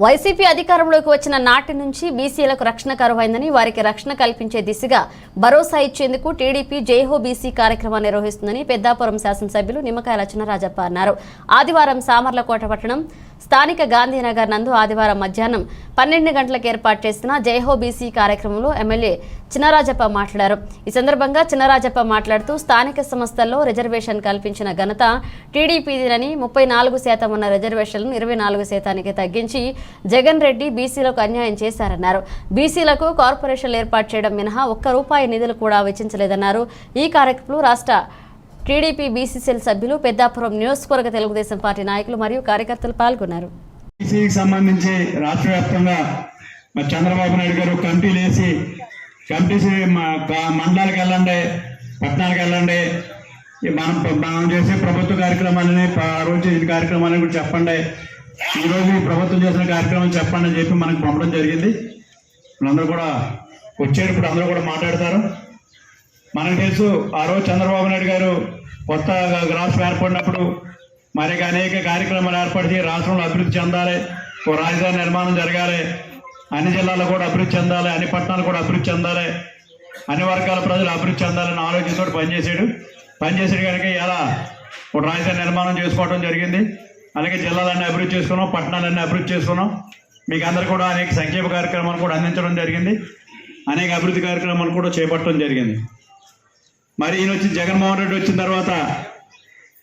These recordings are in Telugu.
వైసీపీ అధికారంలోకి వచ్చిన నాటి నుంచి బీసీలకు రక్షణ కరువైందని వారికి రక్షణ కల్పించే దిశగా భరోసా ఇచ్చేందుకు టీడీపీ జైహో బీసీ కార్యక్రమాన్ని నిర్వహిస్తుందని పెద్దాపురం శాసనసభ్యులు నిమ్మకాయల చినరాజప్ప అన్నారు. ఆదివారం సామర్లకోట పట్టణం స్థానిక గాంధీనగర్ నందు ఆదివారం మధ్యాహ్నం పన్నెండు గంటలకు ఏర్పాటు చేసిన జైహో బీసీ కార్యక్రమంలో ఎమ్మెల్యే చినరాజప్ప మాట్లాడారు. ఈ సందర్భంగా చినరాజప్ప మాట్లాడుతూ స్థానిక సంస్థల్లో రిజర్వేషన్ కల్పించిన ఘనత టీడీపీదినని ముప్పై నాలుగు శాతం ఉన్న రిజర్వేషన్లను ఇరవై నాలుగు శాతానికి తగ్గించి జగన్ రెడ్డి బీసీలకు అన్యాయం చేశారన్నారు. బీసీలకు కార్పొరేషన్లు ఏర్పాటు చేయడం మినహా ఒక్క రూపాయి నిధులు కూడా వెచ్చించలేదన్నారు. ఈ కార్యక్రమంలో రాష్ట్ర టీడీపీ బీసీసీఎల్ సభ్యులు పెద్దాపురం నియోజకవర్గ తెలుగుదేశం పార్టీ నాయకులు మరియు కార్యకర్తలు పాల్గొన్నారు. బీసీకి సంబంధించి రాష్ట్ర వ్యాప్తంగా మరి చంద్రబాబు నాయుడు గారు కమిటీలు వేసి కమిటీస్ మండలాలకు వెళ్ళండి పట్టణాలకు వెళ్ళండి. మనం మనం చేసే ప్రభుత్వ కార్యక్రమాలని ఆ రోజు చేసిన కార్యక్రమాలని కూడా చెప్పండి. ఈ రోజు ఈ ప్రభుత్వం చేసిన కార్యక్రమం చెప్పండి అని చెప్పి మనకు పంపడం జరిగింది. అందరూ కూడా వచ్చేటప్పుడు అందరూ కూడా మాట్లాడతారు. మనకు తెలుసు ఆ రోజు చంద్రబాబు నాయుడు గారు కొత్త రాష్ట్రం ఏర్పడినప్పుడు మరి అనేక కార్యక్రమాలు ఏర్పడిచి రాష్ట్రంలో అభివృద్ధి చెందాలి ఓ రాజధాని నిర్మాణం జరగాలి అన్ని జిల్లాల్లో కూడా అభివృద్ధి చెందాలి అన్ని పట్టణాలు కూడా అభివృద్ధి చెందాలి అన్ని వర్గాల ప్రజలు అభివృద్ధి చెందాలని ఆలోచనతో పనిచేశాడు. పనిచేసాడు కనుక ఇలా ఒక రాజధాని నిర్మాణం చేసుకోవడం జరిగింది. అలాగే జిల్లాలన్నీ అభివృద్ధి చేసుకున్నాం పట్టణాలన్నీ అభివృద్ధి చేసుకున్నాం. మీకు అందరు కూడా అనేక సంక్షేమ కార్యక్రమాలు కూడా అందించడం జరిగింది. అనేక అభివృద్ధి కార్యక్రమాలు కూడా చేపట్టడం జరిగింది. మరి ఈయన వచ్చి జగన్మోహన్ రెడ్డి వచ్చిన తర్వాత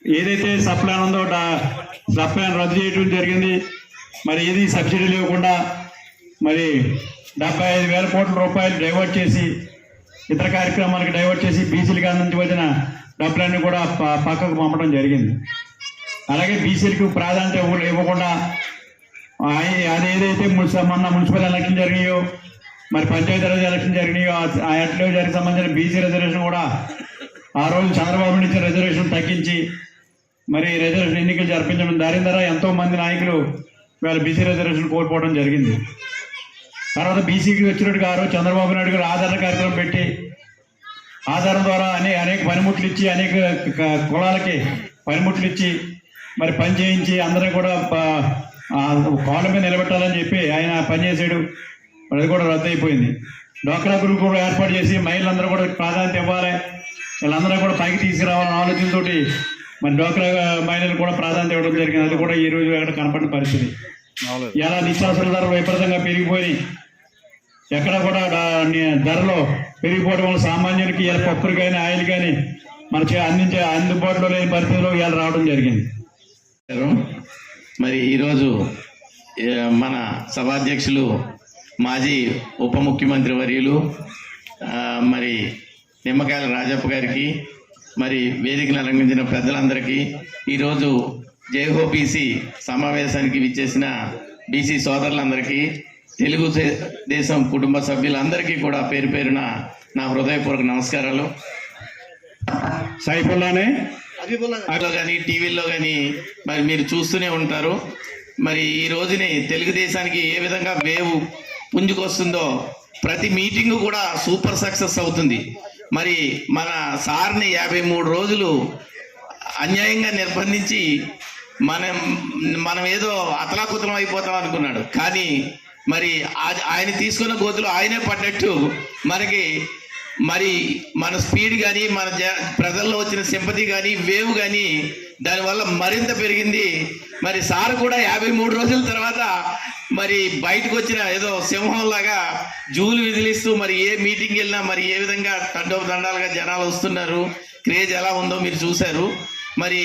ఏదైతే సప్లాన్ ఉందో డా- సప్లాన్ రద్దు చేయడం జరిగింది. మరి ఏది సబ్సిడీ లేకుండా మరి డెబ్బై ఐదు వేల కోట్ల రూపాయలు డైవర్ట్ చేసి ఇతర కార్యక్రమాలకు డైవర్ట్ చేసి బీసీలకు అందించవలసిన డబ్బులన్నీ కూడా పక్కకు పంపడం జరిగింది. అలాగే బీసీలకు ప్రాధాన్యత ఇవ్వకుండా అది ఏదైతే మొన్న మున్సిపల్ ఎలక్షన్ జరిగినాయో మరి పంచాయతీరాజ్ ఎలక్షన్ జరిగినాయో ఆ- ఆ ఎట్లో జరిగి సంబంధించిన బీసీ రిజర్వేషన్ కూడా ఆ రోజు చంద్రబాబు నుంచి రిజర్వేషన్ తగ్గించి మరి రిజర్వేషన్ ఎన్నికలు జరిపించడం దాని ద్వారా ఎంతో మంది నాయకులు వీళ్ళ బీసీ రిజర్వేషన్ కోల్పోవడం జరిగింది. తర్వాత బీసీకి వచ్చినట్టుగా ఆ రోజు చంద్రబాబు నాయుడు గారు ఆధార కార్యక్రమం పెట్టి ఆధారం ద్వారా అనే అనేక పనిముట్లు ఇచ్చి అనేక కులాలకి పనిముట్లు ఇచ్చి మరి పని చేయించి అందరం కూడా కాళ్ళ మీద నిలబెట్టాలని చెప్పి ఆయన పనిచేసాడు అది కూడా రద్దు అయిపోయింది డోక్రా గ్రూప్ కూడా ఏర్పాటు చేసి మహిళలందరూ కూడా ప్రాధాన్యత ఇవ్వాలి. వీళ్ళందరూ కూడా పైకి తీసుకురావాలన్న ఆలోచనతోటి మరి డోక్రా మహిళలు కూడా ప్రాధాన్యత ఇవ్వడం జరిగింది. అది కూడా ఈ రోజు ఎక్కడ కనపడిన పరిస్థితి. ఇలా నిత్యావసర ధరలు విపరీతంగా పెరిగిపోయి ఎక్కడ కూడా ధరలు పెరిగిపోవడం వల్ల సామాన్యునికి ఇలా పప్పులు కానీ ఆయిల్ కానీ మన చే- అందించే అందుబాటులో లేని పరిస్థితిలో ఇవాళ రావడం జరిగింది. మరి ఈరోజు మన సభాధ్యక్షులు మాజీ ఉప ముఖ్యమంత్రి వర్యులు మరి నిమ్మకాయల రాజప్ప గారికి మరి వేదికను అలంకరించిన పెద్దలందరికీ ఈరోజు జైహో బీసీ సమావేశానికి విచ్చేసిన బీసీ సోదరులందరికీ తెలుగు దేశం కుటుంబ సభ్యులందరికీ కూడా పేరు పేరున నా హృదయపూర్వక నమస్కారాలు. సైఫుల్లానే? లో కానీ టీవీల్లో కానీ మరి మీరు చూస్తూనే ఉంటారు. మరి ఈ రోజుని తెలుగుదేశానికి ఏ విధంగా వేవ్ పుంజుకొస్తుందో ప్రతి మీటింగ్ కూడా సూపర్ సక్సెస్ అవుతుంది. మరి మన సార్ని యాభై మూడు రోజులు అన్యాయంగా నిర్బంధించి మనం మనం ఏదో అతలాకుతలం అయిపోతాం అనుకున్నాడు. కానీ మరి ఆ- ఆయన తీసుకున్న గోతులు ఆయనే పడ్డట్టు. మనకి మరి మన స్పీడ్ కానీ మన జ- ప్రజల్లో వచ్చిన సింపతి కానీ వేవ్ కానీ దానివల్ల మరింత పెరిగింది. మరి సార్ కూడా యాభై మూడు రోజుల తర్వాత మరి బయటకు వచ్చిన ఏదో సింహం లాగా జూలు విదిలిస్తూ మరి ఏ మీటింగ్ వెళ్ళినా మరి ఏ విధంగా తండోపు దండాలుగా జనాలు వస్తున్నారు. క్రేజ్ ఎలా ఉందో మీరు చూశారు. మరి